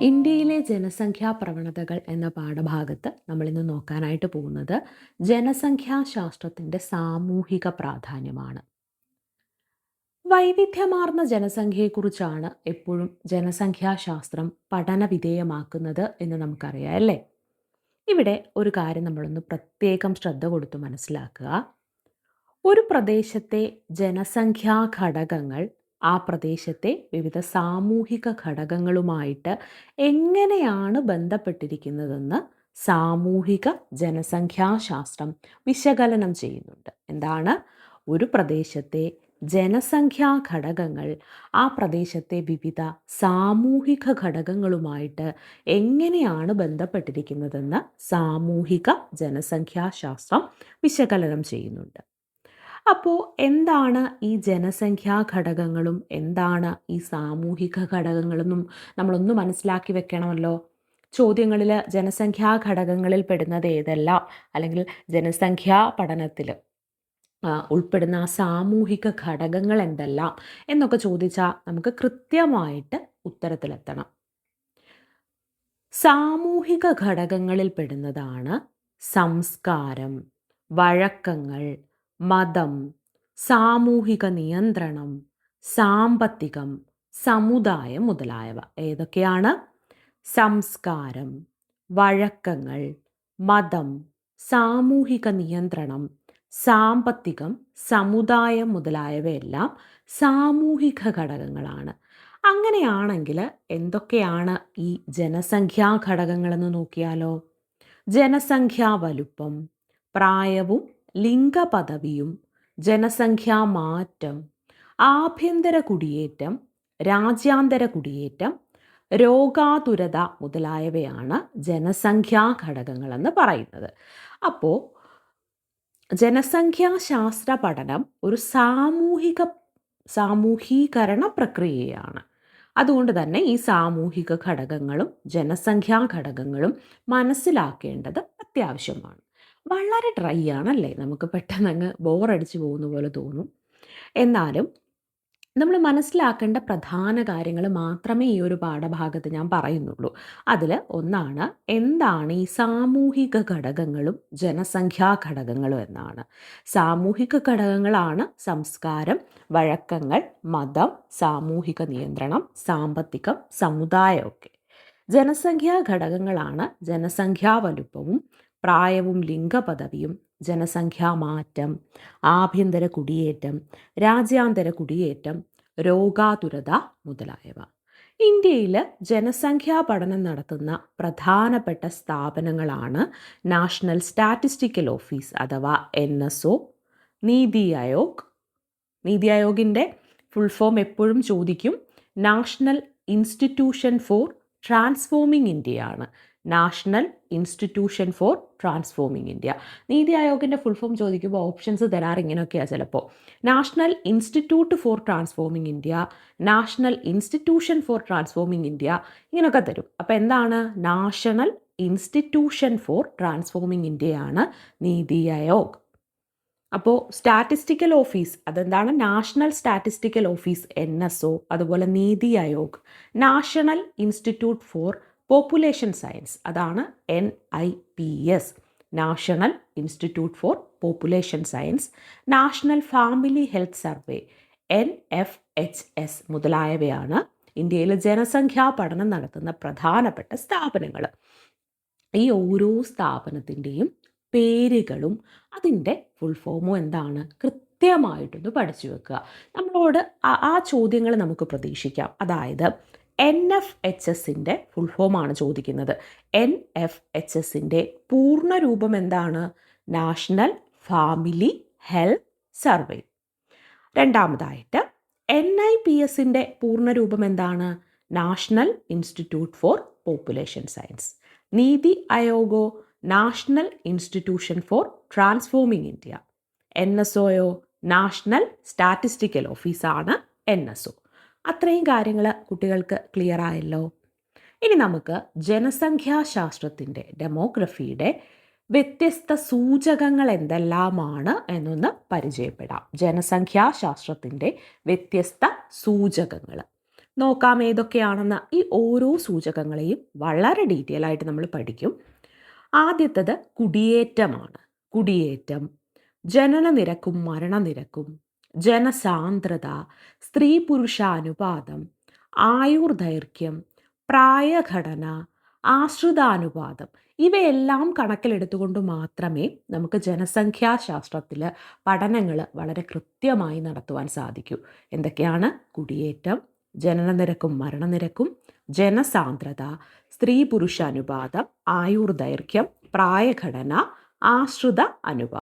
ഇന്ത്യയിലെ ജനസംഖ്യാ പ്രവണതകൾ എന്ന പാഠഭാഗത്ത് നമ്മൾ ഇന്ന് നോക്കാനായിട്ട് പോകുന്നത് ജനസംഖ്യാശാസ്ത്രത്തിന്റെ സാമൂഹിക പ്രാധാന്യമാണ്. വൈവിധ്യമാർന്ന ജനസംഖ്യയെക്കുറിച്ചാണ് എപ്പോഴും ജനസംഖ്യാശാസ്ത്രം പഠന വിധേയമാക്കുന്നത് എന്ന് നമുക്കറിയാം അല്ലേ? ഇവിടെ ഒരു കാര്യം നമ്മളൊന്ന് പ്രത്യേകം ശ്രദ്ധ കൊടുത്ത് മനസ്സിലാക്കുക. ഒരു പ്രദേശത്തെ ജനസംഖ്യാ ഘടകങ്ങൾ ആ പ്രദേശത്തെ വിവിധ സാമൂഹിക ഘടകങ്ങളുമായിട്ട് എങ്ങനെയാണ് ബന്ധപ്പെട്ടിരിക്കുന്നതെന്ന് സാമൂഹിക ജനസംഖ്യാശാസ്ത്രം വിശകലനം ചെയ്യുന്നുണ്ട്. എന്താണ്? ഒരു പ്രദേശത്തെ ജനസംഖ്യാ ഘടകങ്ങൾ ആ പ്രദേശത്തെ വിവിധ സാമൂഹിക ഘടകങ്ങളുമായിട്ട് എങ്ങനെയാണ് ബന്ധപ്പെട്ടിരിക്കുന്നതെന്ന് സാമൂഹിക ജനസംഖ്യാശാസ്ത്രം വിശകലനം ചെയ്യുന്നുണ്ട്. അപ്പോൾ എന്താണ് ഈ ജനസംഖ്യാ ഘടകങ്ങളും? എന്താണ് ഈ സാമൂഹിക ഘടകങ്ങളെന്നും നമ്മളൊന്ന് മനസ്സിലാക്കി വെക്കണമല്ലോ. ചോദ്യങ്ങളിൽ ജനസംഖ്യാ ഘടകങ്ങളിൽ പെടുന്നത് ഏതെല്ലാം? അല്ലെങ്കിൽ ജനസംഖ്യാ പഠനത്തിൽ ഉൾപ്പെടുന്ന ആ സാമൂഹിക ഘടകങ്ങൾ എന്തെല്ലാം? എന്നൊക്കെ ചോദിച്ചാൽ നമുക്ക് കൃത്യമായിട്ട് ഉത്തരത്തിലെത്തണം. സാമൂഹിക ഘടകങ്ങളിൽ പെടുന്നതാണ് സംസ്കാരം വഴക്കങ്ങൾ മതം സാമൂഹിക നിയന്ത്രണം സാമ്പത്തികം സമുദായം മുതലായവ. ഏതൊക്കെയാണ്? സംസ്കാരം വഴക്കങ്ങൾ മതം സാമൂഹിക നിയന്ത്രണം സാമ്പത്തികം സമുദായം മുതലായവയെല്ലാം സാമൂഹിക ഘടകങ്ങളാണ്. അങ്ങനെയാണെങ്കിൽ എന്തൊക്കെയാണ് ഈ ജനസംഖ്യാ ഘടകങ്ങളെന്ന് നോക്കിയാലോ? ജനസംഖ്യാ വലുപ്പം പ്രായവും ലിംഗപദവിയും ജനസംഖ്യാ മാറ്റം ആഭ്യന്തര കുടിയേറ്റം രാജ്യാന്തര കുടിയേറ്റം രോഗാതുരത മുതലായവയാണ് ജനസംഖ്യാ ഘടകങ്ങളെന്ന് പറയുന്നത്. അപ്പോൾ ജനസംഖ്യാശാസ്ത്ര പഠനം ഒരു സാമൂഹിക സാമൂഹീകരണ പ്രക്രിയയാണ്. അതുകൊണ്ട് തന്നെ ഈ സാമൂഹിക ഘടകങ്ങളും ജനസംഖ്യാ ഘടകങ്ങളും മനസ്സിലാക്കേണ്ടത് അത്യാവശ്യമാണ്. വളരെ ഡ്രൈ ആണല്ലേ? നമുക്ക് പെട്ടെന്ന് അങ്ങ് ബോറടിച്ച് പോകുന്ന പോലെ തോന്നും. എന്നാലും നമ്മൾ മനസ്സിലാക്കേണ്ട പ്രധാന കാര്യങ്ങൾ മാത്രമേ ഈ ഒരു പാഠഭാഗത്ത് ഞാൻ പറയുന്നുള്ളൂ. അതിൽ ഒന്നാണ് എന്താണ് ഈ സാമൂഹിക ഘടകങ്ങളും ജനസംഖ്യാ ഘടകങ്ങളും എന്നാണ്. സാമൂഹിക ഘടകങ്ങളാണ് സംസ്കാരം വഴക്കങ്ങൾ മതം സാമൂഹിക നിയന്ത്രണം സാമ്പത്തികം സമുദായമൊക്കെ. ജനസംഖ്യാ ഘടകങ്ങളാണ് ജനസംഖ്യാ വലുപ്പവും പ്രായവും ലിംഗപദവിയും ജനസംഖ്യാമാറ്റം ആഭ്യന്തര കുടിയേറ്റം രാജ്യാന്തര കുടിയേറ്റം രോഗാതുരത മുതലായവ. ഇന്ത്യയിൽ ജനസംഖ്യാ പഠനം നടത്തുന്ന പ്രധാനപ്പെട്ട സ്ഥാപനങ്ങളാണ് നാഷണൽ സ്റ്റാറ്റിസ്റ്റിക്കൽ ഓഫീസ് അഥവാ N S O NITI Aayog. NITI ആയോഗിന്റെ full form എപ്പോഴും ചോദിക്കും നാഷണൽ ഇൻസ്റ്റിറ്റ്യൂഷൻ ഫോർ ട്രാൻസ്ഫോമിംഗ് ഇന്ത്യയാണ് national institution for transforming India. NITI ആയോഗിന്റെ full form ചോദിക്കുമ്പോൾ ഓപ്ഷൻസ് തരാറ് ഇങ്ങനെയൊക്കെയാണ് ചിലപ്പോൾ national institute for transforming India national institution for transforming India ഇങ്ങനെയൊക്കെ തരും. അപ്പോൾ എന്താണ്? നാഷണൽ ഇൻസ്റ്റിറ്റ്യൂഷൻ ഫോർ ട്രാൻസ്ഫോമിംഗ് ഇന്ത്യയാണ് നീതി ആയോഗ്. അപ്പോൾ സ്റ്റാറ്റിസ്റ്റിക്കൽ ഓഫീസ് അതെന്താണ്? National statistical office N S O അതുപോലെ NITI Aayog. National institute for population science അതാണ് N I P S national institute for population science national family health survey N F H S മുതലായവയാണ് ഇന്ത്യയിലെ ജനസംഖ്യാ പഠനം നടത്തുന്ന പ്രധാനപ്പെട്ട സ്ഥാപനങ്ങൾ. ഈ ഓരോ സ്ഥാപനത്തിന്റെയും പേരുകളും അതിന്റെ ഫുൾ ഫോമും എന്താണ്? കൃത്യമായിട്ടൊന്ന് പഠിച്ചു വെക്കുക. നമ്മളോട് ആ ചോദ്യങ്ങൾ നമുക്ക് പ്രതീക്ഷിക്കാം. അതായത് എൻ എഫ് എച്ച് എസിന്റെ ഫുൾ ഫോമാണ് ചോദിക്കുന്നത്. എൻ എഫ് എച്ച് എസിന്റെ പൂർണ രൂപം എന്താണ്? നാഷണൽ ഫാമിലി ഹെൽത്ത് സർവേ രണ്ടാമതായിട്ട് എൻ ഐ പി എസിന്റെ പൂർണ രൂപം എന്താണ്? National institute for population science NITI ആയോഗോ national institution for transforming India N S OYO national statistical ഓഫീസാണ് എൻ എസ് ഒ അത്രയും കാര്യങ്ങൾ കുട്ടികൾക്ക് ക്ലിയർ ആയല്ലോ. ഇനി നമുക്ക് ജനസംഖ്യാശാസ്ത്രത്തിന്റെ ഡെമോഗ്രഫിയുടെ വ്യത്യസ്ത സൂചകങ്ങൾ എന്തെല്ലാമാണ് എന്നൊന്ന് പരിചയപ്പെടാം. ജനസംഖ്യാശാസ്ത്രത്തിന്റെ വ്യത്യസ്ത സൂചകങ്ങൾ. നോക്കാം ഏതൊക്കെയാണെന്ന് ഈ ഓരോ സൂചകങ്ങളെയും വളരെ ഡീറ്റെയിൽ ആയിട്ട് നമ്മൾ പഠിക്കും. ആദ്യത്തത് കുടിയേറ്റമാണ്. കുടിയേറ്റം ജനന നിരക്കും മരണനിരക്കും ജനസാന്ദ്രത സ്ത്രീ പുരുഷാനുപാതം ആയുർദൈർഘ്യം പ്രായഘടന ആശ്രിതാനുപാതം. ഇവയെല്ലാം കണക്കിലെടുത്തുകൊണ്ട് മാത്രമേ നമുക്ക് ജനസംഖ്യാശാസ്ത്രത്തിൽ പഠനങ്ങൾ വളരെ കൃത്യമായി നടത്തുവാൻ സാധിക്കൂ. എന്തൊക്കെയാണ്? കുടിയേറ്റം ജനനനിരക്കും മരണനിരക്കും ജനസാന്ദ്രത സ്ത്രീ പുരുഷ അനുപാതം ആയുർദൈർഘ്യം പ്രായഘടന ആശ്രിത അനുപാതം.